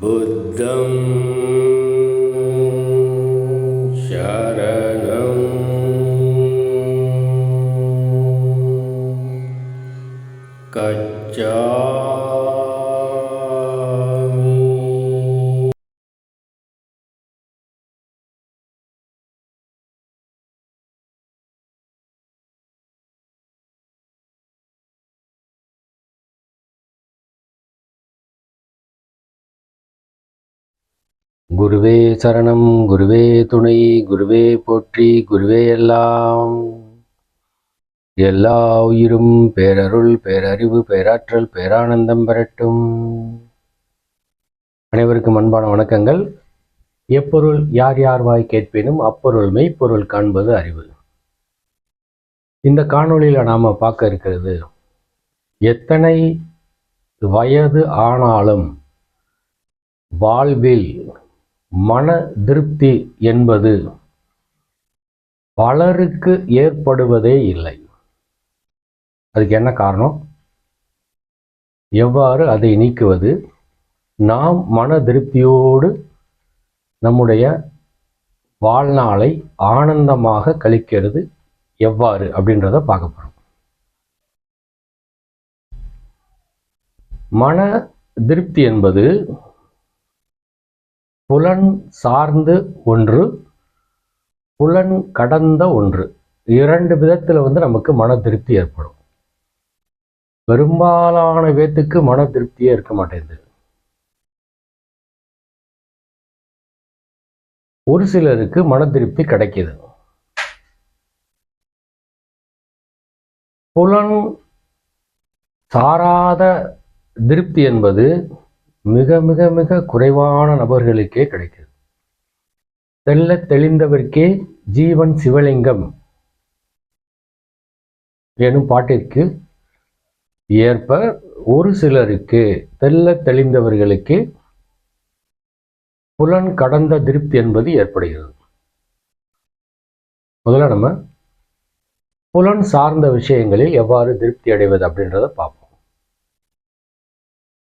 बुद्धं குருவே சரணம் குருவே துணை குருவே போற்றி குருவே எல்லாம். எல்லா உயிரும் பேரருள் பேரறிவு பேராற்றல் பேரானந்தம் பெறட்டும். அனைவருக்கும் அன்பான வணக்கங்கள். எப்பொருள் யார் யார் வாய் கேட்பினும் அப்பொருள் மெய்ப்பொருள் காண்பது அறிவு. இந்த காணொளியில் நாம் பார்க்க இருக்கிறது எத்தனை வயது ஆனாலும் வாழ்வில் மன திருப்தி என்பது பலருக்கு ஏற்படுவதே இல்லை. அதுக்கு என்ன காரணம்? எவ்வாறு அதை நீக்குவது? நாம் மன திருப்தியோடு நம்முடைய வாழ்நாளை ஆனந்தமாக கழிக்கிறது எவ்வாறு அப்படின்றத பார்க்க போகிறோம் மன திருப்தி என்பது புலன் சார்ந்து ஒன்று புலன் கடந்த ஒன்று. இரண்டு விதத்தில் வந்து நமக்கு மன திருப்தி ஏற்படும். பெரும்பாலான பேத்துக்கு மன திருப்தியே இருக்க மாட்டேங்குது. ஒரு சிலருக்கு மன திருப்தி கிடைக்கிது. புலன் சாராத திருப்தி என்பது மிக மிக மிக குறைவான நபர்களுக்கே கிடைக்குது தெல்ல தெளிந்தவர்க்கே ஜீவன் சிவலிங்கம் எனும் பாட்டிற்கு ஏற்ப ஒரு சிலருக்கு தெல்ல தெளிந்தவர்களுக்கு புலன் கடந்த திருப்தி என்பது ஏற்படுகிறது. முதல்ல நம்ம புலன் சார்ந்த விஷயங்களில் எவ்வாறு திருப்தி அடைவது அப்படின்றத பார்ப்போம்.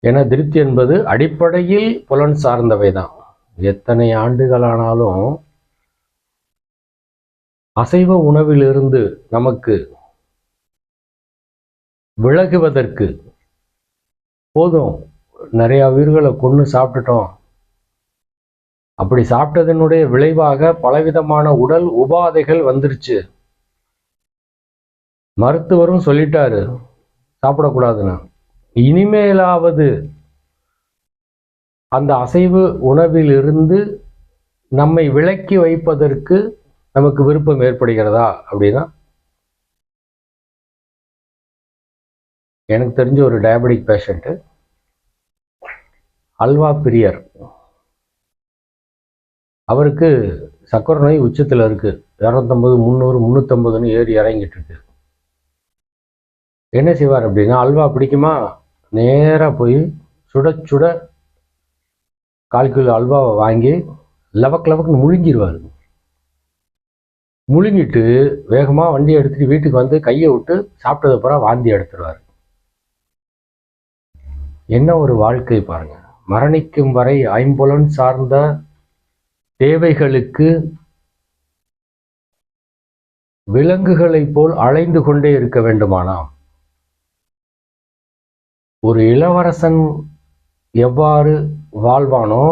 ஏன்னா திருப்தி என்பது அடிப்படையில் புலன் சார்ந்தவை தான் எத்தனை ஆண்டுகளானாலும் அசைவ உணவிலிருந்து நமக்கு விலகுவதற்கு போதும். நிறைய உயிர்களை கொன்று சாப்பிட்டுட்டோம். அப்படி சாப்பிட்டதனுடைய விளைவாக பலவிதமான உடல் உபாதைகள் வந்துருச்சு. மருத்துவரும் சொல்லிட்டாரு சாப்பிடக்கூடாதுன்னு. இனிமேலாவது அந்த அசைவு உணவிலிருந்து நம்மை விலக்கி வைப்பதற்கு நமக்கு விருப்பம் ஏற்படுகிறதா அப்படின்னா எனக்கு தெரிஞ்ச ஒரு டயபெட்டிக் பேஷண்ட்டு அல்வா பிரியர். அவருக்கு சக்கரை நோய் உச்சத்தில் இருக்குது இரநூத்தம்பது முந்நூறு முந்நூற்றம்பதுன்னு ஏறி இறங்கிட்டு இருக்கு. என்ன செய்வார் அப்படின்னா அல்வா பிடிக்குமா? நேராக போய் சுட சுட கால் கிலோ அல்வாவை வாங்கி லவக் லவக்குன்னு முழுங்கிடுவார் முழுங்கிட்டு வேகமாக வண்டியை எடுத்துகிட்டு வீட்டுக்கு வந்து கையை விட்டு சாப்பிட்டது அப்புறம் வாந்தி எடுத்துடுவார் என்ன ஒரு வாழ்க்கை பாருங்க. மரணிக்கும் வரை ஐம்புலன் சார்ந்த தேவைகளுக்கு விலங்குகளைப் போல் அலைந்து கொண்டே இருக்க வேண்டுமானாம். ஒரு இளவரசன் எவ்வாறு வாழ்வானோ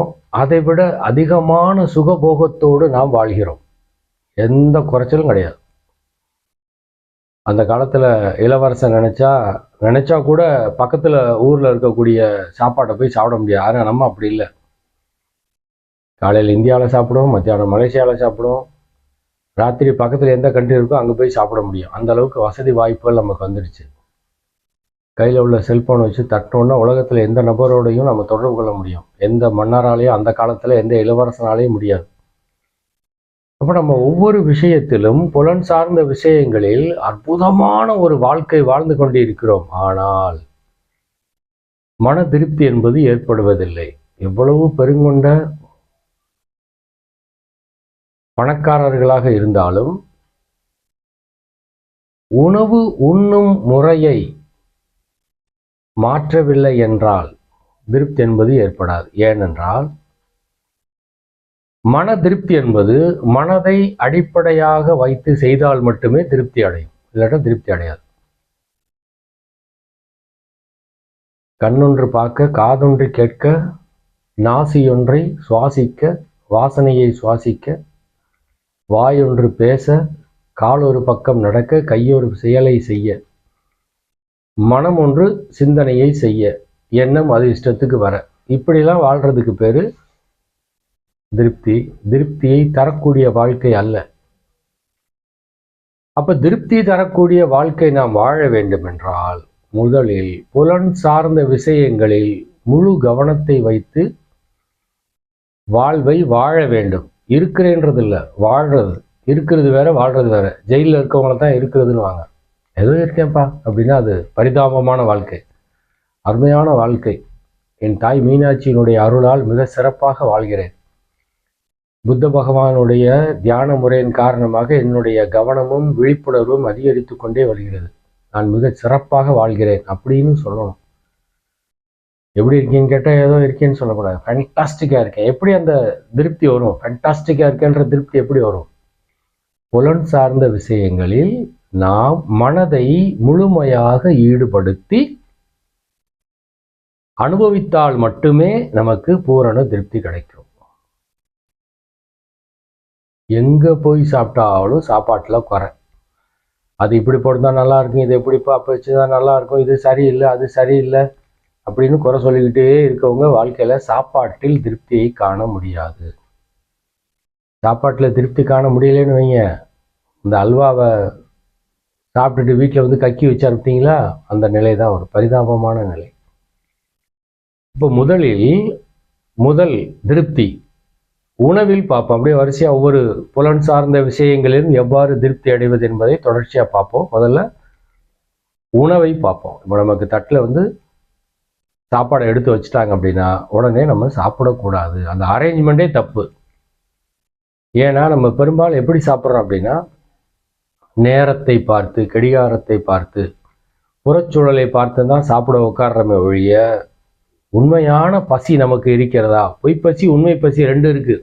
அதைவிட அதிகமான சுகபோகத்தோடு நாம் வாழ்கிறோம். எந்த குறைச்சலும் கிடையாது. அந்த காலத்தில் இளவரசன் நினச்சா நினச்சா கூட பக்கத்தில் ஊரில் இருக்கக்கூடிய சாப்பாட்டை போய் சாப்பிட முடியாது. ஆனால் நம்ம அப்படி இல்லை. காலையில் இந்தியாவில் சாப்பிடுவோம் மத்தியானம் மலேசியாவில் சாப்பிடுவோம். ராத்திரி பக்கத்தில் எந்த கண்ட்ரி இருக்கோ அங்கே போய் சாப்பிட முடியும். அந்த அளவுக்கு வசதி வாய்ப்புகள் நமக்கு வந்துடுச்சு. கையில் உள்ள செல்ஃபோனை வச்சு தட்டினோன்னா உலகத்தில் எந்த நபரோடையும் நம்ம தொடர்பு கொள்ள முடியும். எந்த மன்னராலையும் அந்த காலத்தில் எந்த இளவரசனாலையும் முடியாது. அப்போ நம்ம ஒவ்வொரு விஷயத்திலும் புலன் சார்ந்த விஷயங்களில் அற்புதமான ஒரு வாழ்க்கை வாழ்ந்து கொண்டிருக்கிறோம். ஆனால் மன திருப்தி என்பது ஏற்படுவதில்லை. எவ்வளவு பெருங்கொண்ட பணக்காரர்களாக இருந்தாலும் உணவு உண்ணும் முறையை மாற்றவில்லை என்றால் திருப்தி என்பது ஏற்படாது. ஏனென்றால் மன திருப்தி என்பது மனதை அடிப்படையாக வைத்து செய்தால் மட்டுமே திருப்தி அடையும். இல்லாட்டா திருப்தி அடையாது. கண்ணொன்று பார்க்க காதொன்று கேட்க நாசியொன்றை சுவாசிக்க வாசனையை சுவாசிக்க வாயொன்று பேச காலொரு பக்கம் நடக்க கையொரு செயலை செய்ய. மனம் ஒன்று சிந்தனையை செய்ய எண்ணம் அது இஷ்டத்துக்கு வர. இப்படிலாம் வாழ்றதுக்கு பேரு திருப்தி. திருப்தியை தரக்கூடிய வாழ்க்கை அல்ல. அப்ப திருப்தி தரக்கூடிய வாழ்க்கை நாம் வாழ வேண்டுமென்றால் முதலில் புலன் சார்ந்த விஷயங்களில் முழு கவனத்தை வைத்து வாழ்வை வாழ வேண்டும். இருக்கிறேன்றது இல்லை வாழ்றது. இருக்கிறது வேற வாழ்றது வேற. ஜெயிலில் இருக்கவங்கள தான் இருக்கிறதுன்னு வாங்க ஏதோ இருக்கேன்ப்பா அப்படின்னா அது பரிதாபமான வாழ்க்கை. அருமையான வாழ்க்கை. என் தாய் மீனாட்சியினுடைய அருளால் மிக சிறப்பாக வாழ்கிறேன். புத்த பகவானுடைய தியான முறையின் காரணமாக என்னுடைய கவனமும் விழிப்புணர்வும் அதிகரித்து கொண்டே வருகிறது. நான் மிக சிறப்பாக வாழ்கிறேன் அப்படின்னு சொல்லணும். எப்படி இருக்கீங்கன்னு கேட்டால் ஏதோ இருக்கேன்னு சொல்லக்கூடாது. ஃபேண்டாஸ்டிக்காக இருக்கேன். எப்படி அந்த திருப்தி வரும்? ஃபேண்டாஸ்டிக்காக இருக்கேன்ற திருப்தி எப்படி வரும்? புலன் சார்ந்த விஷயங்களில் நாம் மனதை முழுமையாக ஈடுபடுத்தி அனுபவித்தால் மட்டுமே நமக்கு பூரண திருப்தி கிடைக்கும். எங்க போய் சாப்பிட்டாலும் சாப்பாட்டில் குறை. அது இப்படி போட்டுருந்தா நல்லா இருக்கும் இது எப்படி அப்போ வச்சுதான் நல்லா இருக்கும் இது சரியில்லை அது சரியில்லை அப்படின்னு குறை சொல்லிக்கிட்டே இருக்கவங்க வாழ்க்கையில சாப்பாட்டில் திருப்தியை காண முடியாது. சாப்பாட்டில் திருப்தி காண முடியலன்னு வைங்க. இந்த அல்வாவை சாப்பிட்டுட்டு வீட்டில் வந்து கக்கி வச்சு அனுப்பிட்டீங்களா? அந்த நிலை தான் ஒரு பரிதாபமான நிலை. இப்போ முதலில் முதல் திருப்தி. உணவில் பார்ப்போம். அப்படியே வரிசையாக ஒவ்வொரு புலன் சார்ந்த விஷயங்களிலும் எவ்வாறு திருப்தி அடைவது என்பதை தொடர்ச்சியாக பார்ப்போம். முதல்ல உணவை பார்ப்போம். இப்போ நமக்கு தட்டில் வந்து சாப்பாடை எடுத்து வச்சுட்டாங்க அப்படின்னா உடனே நம்ம சாப்பிடக்கூடாது. அந்த அரேஞ்ச்மெண்ட்டே தப்பு. ஏன்னா நம்ம பெரும்பாலும் எப்படி சாப்பிட்றோம் அப்படின்னா நேரத்தை பார்த்து கடிகாரத்தை பார்த்து புறச்சூழலை பார்த்து தான் சாப்பிட உட்காடுறமே ஒழிய உண்மையான பசி நமக்கு இருக்கிறதா? பொய்ப்பசி உண்மை பசி ரெண்டு இருக்கு.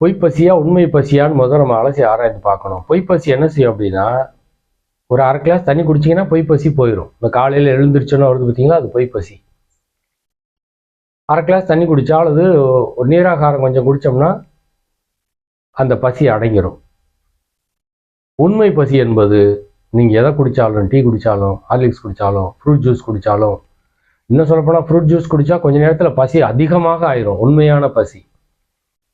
பொய்ப்பசியா உண்மை பசியான்னு முதல் நம்ம அலசி ஆராய்ந்து பார்க்கணும். பொய்ப்பசி என்ன செய்யும் அப்படின்னா ஒரு அரை கிளாஸ் தண்ணி குடிச்சிங்கன்னா பொய்ப்பசி போயிடும் இந்த காலையில் எழுந்திரிச்சோன்னு வருது பார்த்தீங்களா அது பொய்ப்பசி அரை கிளாஸ் தண்ணி குடித்தா அல்லது ஒரு நீராகாரம் கொஞ்சம் குடித்தோம்னா அந்த பசி அடங்கிடும் உண்மை பசி என்பது நீங்கள் எதை குடித்தாலும் டீ குடித்தாலும் ஹார்லிக்ஸ் குடித்தாலும் ஃப்ரூட் ஜூஸ் குடித்தாலும் இன்னும் சொல்லப்போனால் ஃப்ரூட் ஜூஸ் குடித்தா கொஞ்ச நேரத்தில் பசி அதிகமாக ஆயிரும். உண்மையான பசி.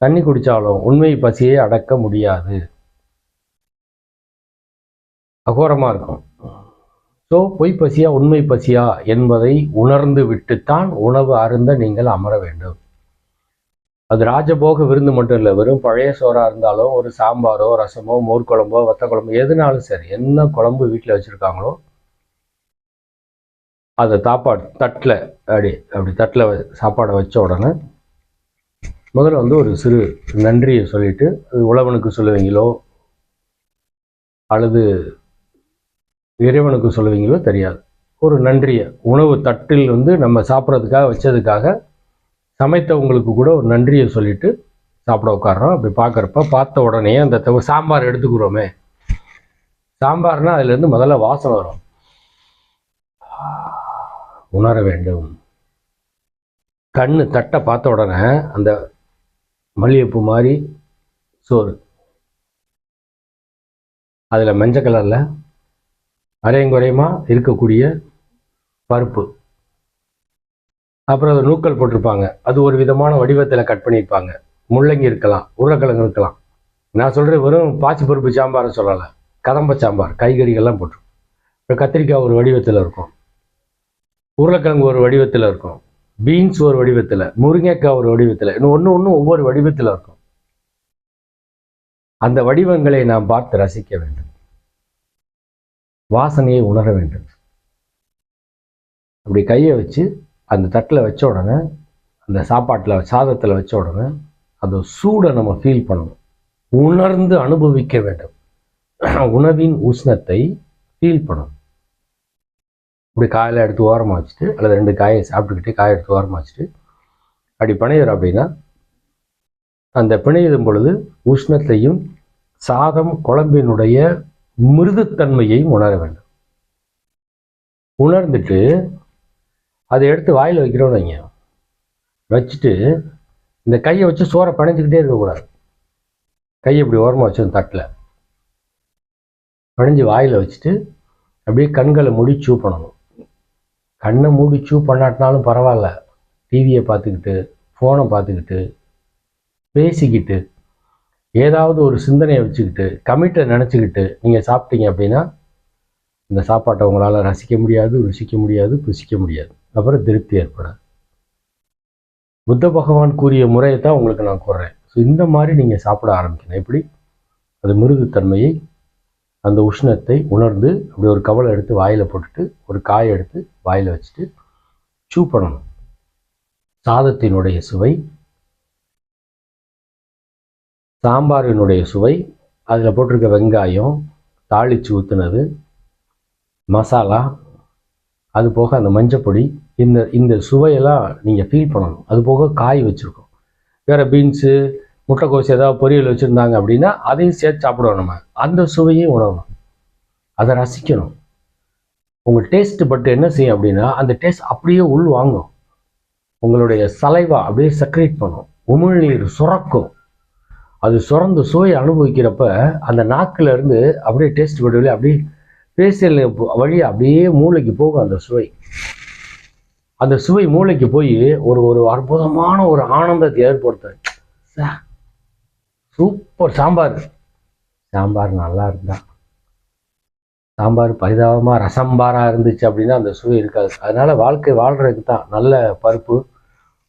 தண்ணி குடித்தாலும் உண்மை பசியை அடக்க முடியாது. அகோரமாக இருக்கும். ஸோ பொய் பசியா உண்மை பசியா என்பதை உணர்ந்து விட்டுத்தான் உணவு அருந்த நீங்கள் அமர வேண்டும். அது ராஜபோக விருந்து மட்டும் இல்லை வெறும் பழைய சோறாக இருந்தாலும் ஒரு சாம்பாரோ ரசமோ மோர் குழம்போ வத்த குழம்போ எதுனாலும் சரி என்ன குழம்பு வீட்டில் வச்சுருக்காங்களோ அதை தாப்பாடு தட்டில் அப்படி அப்படி தட்டில் சாப்பாடை வச்ச உடனே முதல்ல வந்து ஒரு சிறு நன்றியை சொல்லிட்டு அது உழவனுக்கு சொல்லுவீங்களோ அல்லது இறைவனுக்கு சொல்லுவீங்களோ தெரியாது. ஒரு நன்றியை உணவு தட்டில் வந்து நம்ம சாப்பிட்றதுக்காக வச்சதுக்காக சமைத்தவங்களுக்கு கூட ஒரு நன்றியை சொல்லிட்டு சாப்பிட உட்காடுறோம் அப்படி பார்க்குறப்ப பார்த்த உடனே அந்த சாம்பார் எடுத்துக்கிறோமே. சாம்பார்னா அதுலேருந்து முதல்ல வாசனை வரும். உணர வேண்டும். கண்ணு தட்டை பார்த்த உடனே அந்த மல்லிகைப்பூ மாதிரி சோறு. அதில் மஞ்சள் கலரில் அரையும் குறையுமா இருக்கக்கூடிய பருப்பு. அப்புறம் அது நூக்கல் போட்டிருப்பாங்க. அது ஒரு விதமான வடிவத்தில் கட் பண்ணியிருப்பாங்க. முள்ளங்கி இருக்கலாம் உருளைக்கிழங்கு இருக்கலாம். நான் சொல்கிறேன் வெறும் பாசி பருப்பு சாம்பாரை சொல்லலை. கதம்ப சாம்பார் காய்கறிகள்லாம் போட்டிருக்கும். இப்போ கத்திரிக்காய் ஒரு வடிவத்தில் இருக்கும். உருளைக்கிழங்கு ஒரு வடிவத்தில் இருக்கும். பீன்ஸ் ஒரு வடிவத்தில் முருங்கைக்காய் ஒரு வடிவத்தில் இன்னும் ஒன்று ஒன்று ஒவ்வொரு வடிவத்தில் இருக்கும். அந்த வடிவங்களை நாம் பார்த்து ரசிக்க வேண்டும். வாசனையை உணர வேண்டும். அப்படி கையை வச்சு அந்த தட்டில் வச்ச உடனே அந்த சாப்பாட்டில் சாதத்தில் வச்ச உடனே அந்த சூடை நம்ம ஃபீல் பண்ணணும். உணர்ந்து அனுபவிக்க வேண்டும். உணவின் உஷ்ணத்தை ஃபீல் பண்ணணும். இப்படி காயில் எடுத்து ஓரமாக வச்சுட்டு அல்லது ரெண்டு காயை சாப்பிட்டுக்கிட்டு காயை எடுத்து ஓரமாக வச்சுட்டு அப்படி பிணையிறோம் அப்படின்னா அந்த பிணையிடும் பொழுது உஷ்ணத்தையும் சாதம் குழம்பினுடைய மிருதுத்தன்மையையும் உணர வேண்டும். உணர்ந்துட்டு அதை எடுத்து வாயில் வைக்கிறோம் வைங்க. வச்சுட்டு இந்த கையை வச்சு சோறை பிணைஞ்சிக்கிட்டே இருக்கக்கூடாது. கையை இப்படி ஓரமாக வச்சு தட்டில். பணிஞ்சு வாயில் வச்சுட்டு அப்படியே கண்களை மூடி சூ பண்ணணும். கண்ணை மூடி சூ பண்ணாட்டினாலும் பரவாயில்ல. டிவியை பார்த்துக்கிட்டு ஃபோனை பார்த்துக்கிட்டு பேசிக்கிட்டு ஏதாவது ஒரு சிந்தனையை வச்சுக்கிட்டு கமிட்டை நினச்சிக்கிட்டு நீங்கள் சாப்பிட்டீங்க அப்படின்னா இந்த சாப்பாட்டை உங்களால் ரசிக்க முடியாது ருசிக்க முடியாது புசிக்க முடியாது. அப்புறம் திருப்தி ஏற்படாது. புத்த பகவான் கூறிய முறையை தான் உங்களுக்கு நான் கூறுறேன். ஸோ இந்த மாதிரி நீங்கள் சாப்பிட ஆரம்பிக்கணும். எப்படி? அது மிருதுத்தன்மையை அந்த உஷ்ணத்தை உணர்ந்து அப்படி ஒரு கவலை எடுத்து வாயில் போட்டுட்டு ஒரு காயை எடுத்து வாயில் வச்சுட்டு சூ பண்ணணும். சாதத்தினுடைய சுவை சாம்பாரினுடைய சுவை அதில் போட்டிருக்க வெங்காயம் தாளித்து ஊற்றுனது மசாலா அது போக அந்த மஞ்சப்பொடி இந்த இந்த சுவையெல்லாம் நீங்கள் ஃபீல் பண்ணணும். அது போக காய் வச்சுருக்கோம். வேறு பீன்ஸு முட்டைக்கோஸ் ஏதாவது பொரியல் வச்சுருந்தாங்க அப்படின்னா அதையும் சேர்த்து சாப்பிடுவோம் நம்ம. அந்த சுவையும் உணவு அதை ரசிக்கணும். உங்கள் டேஸ்ட் பட்டு என்ன செய்யும் அப்படின்னா அந்த டேஸ்ட் அப்படியே உள் வாங்கும். உங்களுடைய சலைவா அப்படியே செக்ரேட் பண்ணும். உமிழ்நீர் சுரக்கும். அது சுரந்து சுவையை அனுபவிக்கிறப்ப அந்த நாக்கிலேருந்து அப்படியே டேஸ்ட் படுவில்லை அப்படியே ஃபேஷியல் வழி அப்படியே மூளைக்கு போகும் அந்த சுவை. அந்த சுவை மூளைக்கு போய் ஒரு ஒரு அற்புதமான ஒரு ஆனந்தத்தை ஏற்படுத்தும் சூப்பர் சாம்பார். சாம்பார் நல்லா இருந்தா. சாம்பார் பரிதாபமாக ரசம்பாராக இருந்துச்சு அப்படின்னா அந்த சுவை இருக்காது. அதனால் வாழ்க்கை வாழ்கிறதுக்கு தான் நல்ல பருப்பு.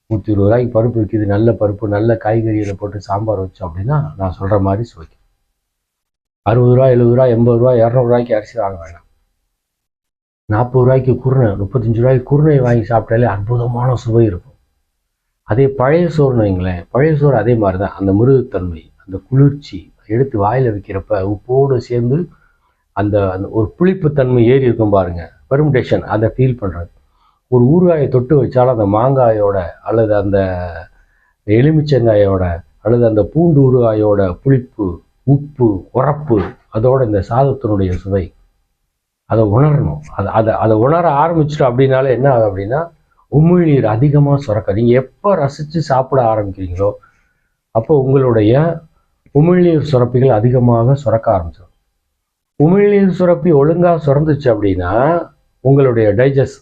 நூற்றி இருபது ரூபாய்க்கு பருப்பு விற்கிது நல்ல பருப்பு நல்ல காய்கறிகளை போட்டு சாம்பார் வச்சோம் அப்படின்னா நான் சொல்கிற மாதிரி சுவைக்கும். அறுபது ரூபா எழுபது ரூபா எண்பது ரூபா இரநூறுவாய்க்கு அரிசி வாங்க வேண்டாம் நாற்பது ரூபாய்க்கு குருணை முப்பத்தஞ்சு ரூபாய்க்கு குருணை வாங்கி சாப்பிட்டாலே அற்புதமான சுவை இருக்கும். அதே பழைய சோறுன்னு வைங்களேன் பழைய சோறு அதே மாதிரி தான் அந்த மிருகத்தன்மை அந்த குளிர்ச்சி எடுத்து வாயில் வைக்கிறப்ப உப்போடு சேர்ந்து அந்த அந்த ஒரு புளிப்புத்தன்மை ஏறி இருக்கும் பாருங்க. பெர்மிடேஷன் அதை ஃபீல் பண்ணுறது ஒரு ஊறுகாயை தொட்டு வச்சாலும் அந்த மாங்காயோட அல்லது அந்த எலுமிச்சங்காயோட அல்லது அந்த பூண்டு ஊறுகாயோட புளிப்பு உப்பு உரப்பு அதோட இந்த சாதத்தினுடைய சுவை. அதை உணரணும். அதை அதை அதை உணர ஆரம்பிச்சிட்டோம் அப்படின்னாலே என்ன ஆகும் அப்படின்னா உமிழ்நீர் அதிகமாக சுரக்க நீங்கள் எப்போ ரசித்து சாப்பிட ஆரம்பிக்கிறீங்களோ அப்போ உங்களுடைய உமிழ்நீர் சுரப்பிகள் அதிகமாக சுரக்க ஆரம்பிச்சிடும். உமிழ்நீர் சுரப்பி ஒழுங்காக சுரந்துச்சு அப்படின்னா உங்களுடைய டைஜஸ்ட்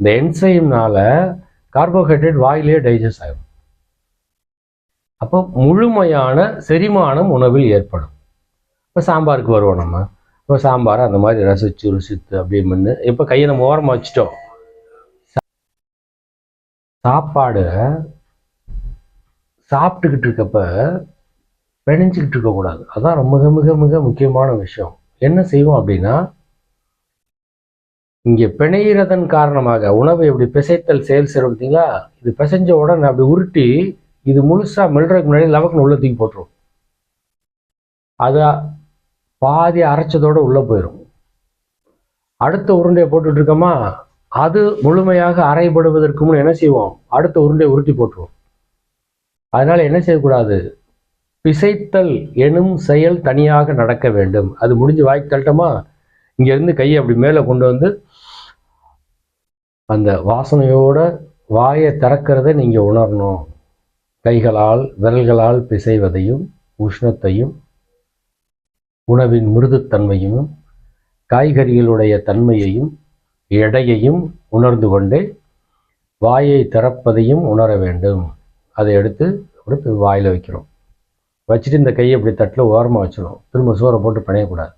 இந்த என்சைம்னால கார்போஹைட்ரேட் வாயிலே டைஜஸ்ட் ஆகும் அப்போ முழுமையான செரிமானம் உணவில் ஏற்படும். இப்போ சாம்பாருக்கு வருவோம் நம்ம. இப்போ சாம்பாரை அந்த மாதிரி ரசித்து ருசித்து அப்படின்னு இப்போ கையை நம்ம ஓரமாக வச்சுட்டோம். சாப்பாடு சாப்பிட்டுக்கிட்டு இருக்கப்ப பிணைஞ்சிக்கிட்டு இருக்கக்கூடாது அதான் மிக மிக மிக முக்கியமான விஷயம். என்ன செய்வோம் அப்படின்னா இங்கே பிணையிறதன் காரணமாக உணவை இப்படி பிசைத்தல் செயல் செய்கிறோம் பார்த்தீங்களா? இது பிசைஞ்ச உடனே அப்படி உருட்டி இது முழுசாக மெல்றதுக்கு முன்னாடி லவக்குன்னு உள்ள தூக்கி போட்டுரும். அதை பாதி அரைச்சதோடு உள்ளே போயிடும் அடுத்த உருண்டையை போட்டுட்டு இருக்கோமா? அது முழுமையாக அரைப்படுவதற்கு முன் என்ன செய்வோம்? அடுத்த உருண்டையை உருட்டி போட்டுருவோம். அதனால் என்ன செய்யக்கூடாது? பிசைத்தல் எனும் செயல் தனியாக நடக்க வேண்டும். அது முடிஞ்சு வாய்க்கு தள்ளட்டோமா? இங்கேருந்து கையை அப்படி மேலே கொண்டு வந்து அந்த வாசனையோட வாயை திறக்கிறத நீங்கள் உணரணும். கைகளால் விரல்களால் பிசைவதையும் உஷ்ணத்தையும் உணவின் மிருதுத்தன்மையும் காய்கறிகளுடைய தன்மையையும் எடையையும் உணர்ந்து கொண்டே வாயை திறப்பதையும் உணர வேண்டும். அதை எடுத்து அப்படி வாயில் வைக்கிறோம். வச்சுட்டு இந்த கையை அப்படி தட்டில் ஓரமாக வச்சிடும் திரும்ப சோறை போட்டு பிணையக்கூடாது.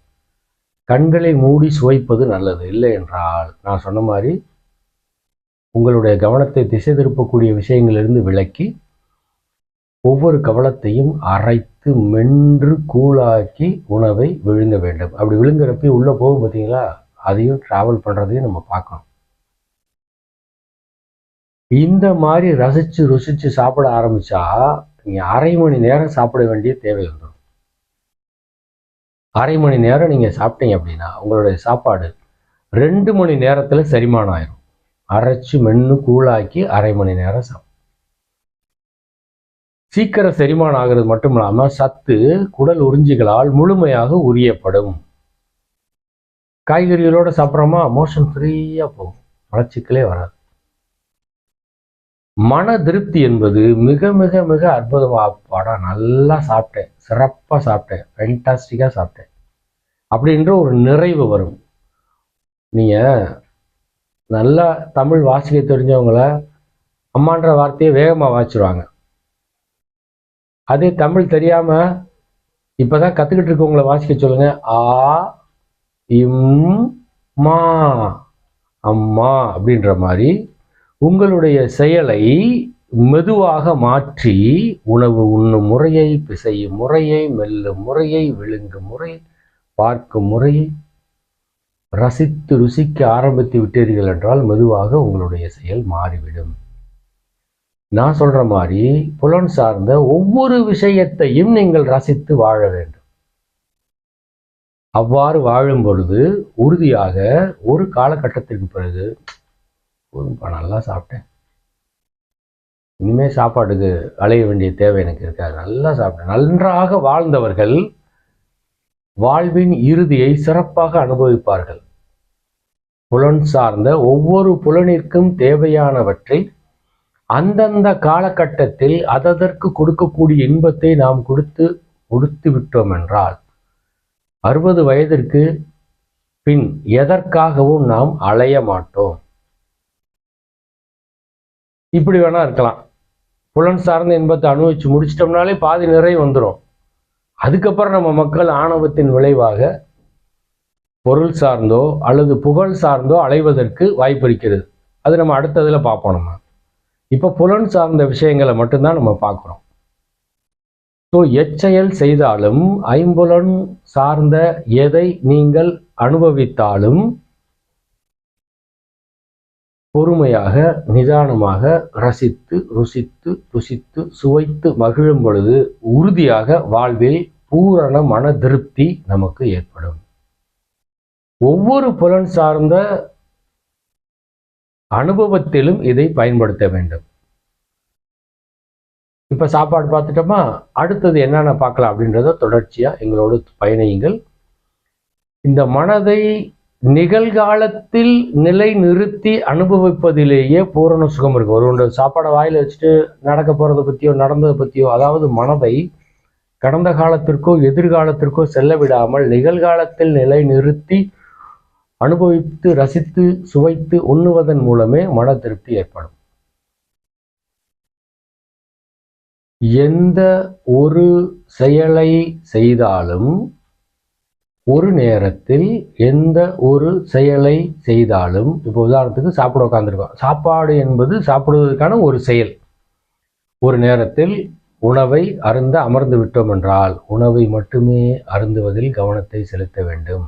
கண்களை மூடி சுவைப்பது நல்லது. இல்லை என்றால் நான் சொன்ன மாதிரி உங்களுடைய கவனத்தை திசை திருப்பக்கூடிய விஷயங்களிலிருந்து விலக்கி ஒவ்வொரு கவலத்தையும் அரைத்து மென்று கூழாக்கி உணவை விழுங்க வேண்டும். அப்படி விழுங்குறப்ப உள்ளே போகும் பார்த்தீங்களா அதையும் ட்ராவல் பண்ணுறதையும் நம்ம பார்க்கணும். இந்த மாதிரி ரசித்து ருசித்து சாப்பிட ஆரம்பிச்சா நீங்கள் அரை மணி நேரம் சாப்பிட வேண்டிய தேவை வந்துடும். அரை மணி நேரம் நீங்கள் சாப்பிட்டீங்க அப்படின்னா உங்களுடைய சாப்பாடு ரெண்டு மணி நேரத்தில் செரிமானம் ஆயிரும். அரைச்சு மென்று கூழாக்கி அரை மணி நேரம் சாப்பிடும் சீக்கிரம் செரிமானம் ஆகிறது மட்டும் இல்லாமல் சத்து குடல் உறிஞ்சிகளால் முழுமையாக உரியப்படும். காய்கறிகளோட சாப்பிட்றோமா? மோஷன் ஃப்ரீயாக போகும். மலச்சிக்கலே வராது. மன திருப்தி என்பது மிக மிக மிக அற்புதமாக பாடா நல்லா சாப்பிட்டேன். சிறப்பாக சாப்பிட்டேன். ஃபென்டாஸ்டிக்காக சாப்பிட்டேன். அப்படின்ற ஒரு நிறைவு வரும். நீங்கள் நல்லா தமிழ் வாசிக்க தெரிஞ்சவங்கள அம்மான்ற வார்த்தையை வேகமாக வாசிடுவாங்க அதே தமிழ் தெரியாமல் இப்போ தான் கற்றுக்கிட்டு இருக்கவங்கள வாசிக்க சொல்லுங்கள் ஆ இம் மா அம்மா அப்படின்ற மாதிரி உங்களுடைய செயலை மெதுவாக மாற்றி உணவு உண்ணும் முறையை பிசையும் முறையை மெல்லும் முறையை விழுங்கும் முறை பார்க்கும் முறையை ரசித்து ருசிக்க ஆரம்பித்து விட்டீர்கள் என்றால் மெதுவாக உங்களுடைய செயல் மாறிவிடும். நான் சொல்ற மாதிரி புலன் சார்ந்த ஒவ்வொரு விஷயத்தையும் நீங்கள் ரசித்து வாழ வேண்டும். அவ்வாறு வாழும் பொழுது உறுதியாக ஒரு காலகட்டத்திற்கு பிறகு போதும்ப்பா நல்லா சாப்பிட்டேன். இனிமேல் சாப்பாட்டுக்கு அலைய வேண்டிய தேவை எனக்கு இருக்காது. நல்லா சாப்பிட்டேன். நன்றாக வாழ்ந்தவர்கள் வாழ்வின் இறுதியை சிறப்பாக அனுபவிப்பார்கள். புலன் சார்ந்த ஒவ்வொரு புலனிற்கும் தேவையானவற்றை அந்தந்த காலகட்டத்தில் அததற்கு கொடுக்கக்கூடிய இன்பத்தை நாம் கொடுத்து கொடுத்து விட்டோம் என்றால் அறுபது வயதிற்கு பின் எதற்காகவும் நாம் அலைய மாட்டோம். இப்படி வேணா இருக்கலாம். புலன் சார்ந்த இன்பத்தை அனுபவிச்சு முடிச்சிட்டோம்னாலே பாதி நிறைய வந்துடும் அதுக்கப்புறம் நம்ம மக்கள் ஆணவத்தின் விளைவாக பொருள் சார்ந்தோ அல்லது புகழ் சார்ந்தோ அலைவதற்கு வாய்ப்பு இருக்கிறது. அது நம்ம அடுத்ததில் பார்ப்போம் நம்ம. இப்போ புலன் சார்ந்த விஷயங்களை மட்டும்தான் நம்ம பார்க்குறோம். ஸோ எச்செயல் செய்தாலும் ஐம்புலன் சார்ந்த எதை நீங்கள் அனுபவித்தாலும் பொறுமையாக நிதானமாக ரசித்து ருசித்து ருசித்து சுவைத்து மகிழும் பொழுது உறுதியாக வாழ்வில் பூரண மன திருப்தி நமக்கு ஏற்படும். ஒவ்வொரு புலன் சார்ந்த அனுபவத்திலும் இதை பயன்படுத்த வேண்டும். இப்போ சாப்பாடு பார்த்துட்டோமா? அடுத்தது என்னென்ன பார்க்கலாம் அப்படின்றத தொடர்ச்சியாக எங்களோடு பயணியுங்கள். இந்த மனதை நிகழ்காலத்தில் நிலை நிறுத்தி அனுபவிப்பதிலேயே பூரண சுகம் இருக்கு. ஒரு ஒன்று சாப்பாடை வாயில் வச்சுட்டு நடக்க போறதை பற்றியோ நடந்ததை பற்றியோ அதாவது மனதை கடந்த காலத்திற்கோ எதிர்காலத்திற்கோ செல்ல விடாமல் நிகழ்காலத்தில் நிலை நிறுத்தி அனுபவித்து ரசித்து சுவைத்து உண்ணுவதன் மூலமே மன திருப்தி ஏற்படும். எந்த ஒரு செயலை செய்தாலும் ஒரு நேரத்தில் எந்த ஒரு செயலை செய்தாலும் இப்போ உதாரணத்துக்கு சாப்பிட உட்காந்துருக்கோம் சாப்பாடு என்பது சாப்பிடுவதற்கான ஒரு செயல். ஒரு நேரத்தில் உணவை அருந்த அமர்ந்து விட்டோம் என்றால் உணவை மட்டுமே அருந்துவதில் கவனத்தை செலுத்த வேண்டும்.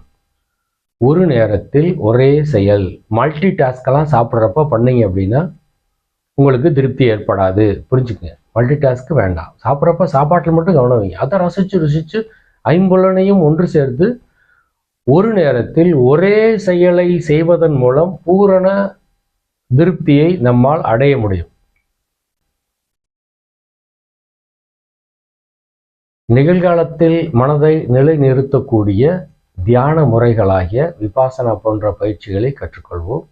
ஒரு நேரத்தில் ஒரே செயல். மல்டி டாஸ்கெல்லாம் சாப்பிட்றப்ப பண்ணீங்க அப்படின்னா உங்களுக்கு திருப்தி ஏற்படாது. புரிஞ்சுக்கங்க. மல்டி டாஸ்க்கு வேண்டாம். சாப்பிட்றப்ப சாப்பாட்டில் மட்டும் கவனம் வைங்க. அதை ரசித்து ருசித்து ஐம்புலனையும் ஒன்று சேர்த்து ஒரு நேரத்தில் ஒரே செயலை செய்வதன் மூலம் பூரண திருப்தியை நம்மால் அடைய முடியும். நிகழ்காலத்தில் மனதை நிலைநிறுத்தக்கூடிய தியான முறைகளாகிய விபாசனா போன்ற பயிற்சிகளை கற்றுக்கொள்வோம்.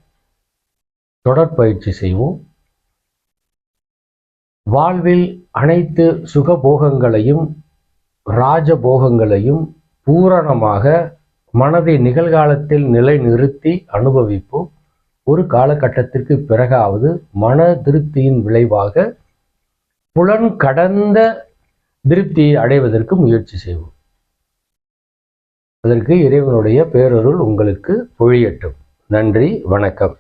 தொடர்பயிற்சி செய்வோம். வாழ்வில் அனைத்து சுகபோகங்களையும் ராஜபோகங்களையும் பூரணமாக மனதை நிகழ்காலத்தில் நிலைநிறுத்தி அனுபவிப்போம். ஒரு காலகட்டத்திற்கு பிறகாவது மன திருப்தியின் விளைவாக புலன் கடந்த திருப்தியை அடைவதற்கு முயற்சி செய்வோம். அதற்கு இறைவனுடைய பேரருள் உங்களுக்கு பொழியட்டும். நன்றி வணக்கம்.